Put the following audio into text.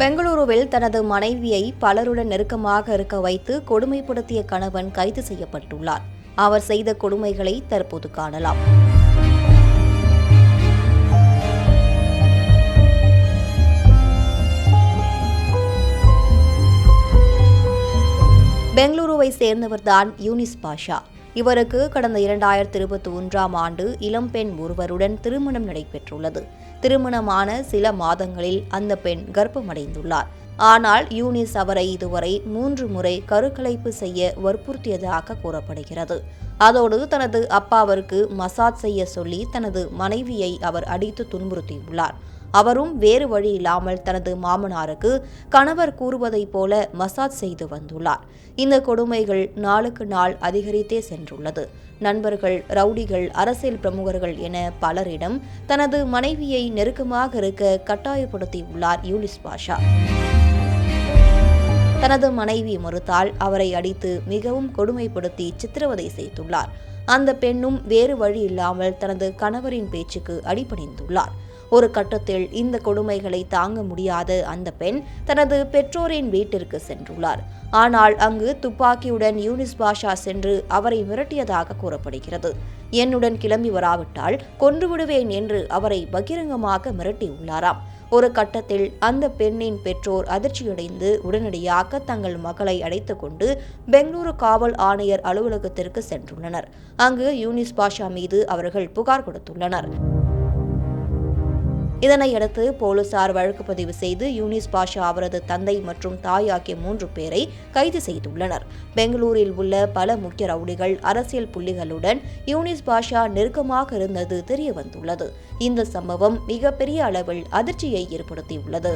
பெங்களூருவில் தனது மனைவியை பலருடன் நெருக்கமாக இருக்க வைத்து கொடுமைப்படுத்திய கணவன் கைது செய்யப்பட்டுள்ளார். அவர் செய்த கொடுமைகளை தற்போது காணலாம். பெங்களூருவை சேர்ந்தவர்தான் யூனிஸ் பாஷா. இவருக்கு கடந்த இரண்டாயிரத்தி இருபத்தி ஒன்றாம் ஆண்டு இளம்பெண் ஒருவருடன் திருமணம் நடைபெற்றுள்ளது. திருமணமான சில மாதங்களில் அந்த பெண் கர்ப்பமடைந்துள்ளார். ஆனால் யூனிஸ் அவரை இதுவரை மூன்று முறை கருக்கலைப்பு செய்ய வற்புறுத்தியதாக கூறப்படுகிறது. அதோடு தனது அப்பாவிற்கு மசாஜ் செய்ய சொல்லி தனது மனைவியை அவர் அடித்து துன்புறுத்தியுள்ளார். அவரும் வேறு வழி இல்லாமல் தனது மாமனாருக்கு கணவர் கூறுவதைப் போல மசாஜ் செய்து வந்துள்ளார். இந்த கொடுமைகள் நாளுக்கு நாள் அதிகரித்தே சென்றுள்ளது. நண்பர்கள் ரவுடிகள் அரசியல் பிரமுகர்கள் என பலரிடம் தனது மனைவியை நெருக்கமாக இருக்க கட்டாயப்படுத்தியுள்ளார் யூலிஸ் பாஷா. தனது மனைவி மறுத்தால் அவரை அடித்து மிகவும் கொடுமைப்படுத்தி சித்திரவதை செய்துள்ளார். அந்த பெண்ணும் வேறு வழி இல்லாமல் தனது கணவரின் பேச்சுக்கு அடிபணிந்துள்ளார். ஒரு கட்டத்தில் இந்த கொடுமைகளை தாங்க முடியாத. அந்த பெண் தனது பெற்றோரின் வீட்டிற்கு சென்றுள்ளார். ஆனால் அங்கு துப்பாக்கியுடன் யூனிஸ் பாஷா சென்று அவரை மிரட்டியதாக கூறப்படுகிறது. என்னுடன் கிளம்பி வராவிட்டால் கொன்றுவிடுவேன் என்று அவரை பகிரங்கமாக மிரட்டியுள்ளாராம். ஒரு கட்டத்தில் அந்த பெண்ணின் பெற்றோர் அதிர்ச்சியடைந்து உடனடியாக தங்கள் மகளை அழைத்துக் கொண்டு பெங்களூரு காவல் ஆணையர் அலுவலகத்திற்கு சென்றுள்ளனர். அங்கு யூனிஸ் பாஷா மீது அவர்கள் புகார் கொடுத்துள்ளனர். இதனையடுத்து போலீசார் வழக்கு பதிவு செய்து யூனிஸ் பாஷா அவரது தந்தை மற்றும் தாய் ஆகிய மூன்று பேரை கைது செய்துள்ளனர். பெங்களூரில் உள்ள பல முக்கிய ரவுடிகள் அரசியல் புள்ளிகளுடன் யூனிஸ் பாஷா நெருக்கமாக இருந்தது தெரியவந்துள்ளது. இந்த சம்பவம் மிகப்பெரிய அளவில் அதிர்ச்சியை ஏற்படுத்தியுள்ளது.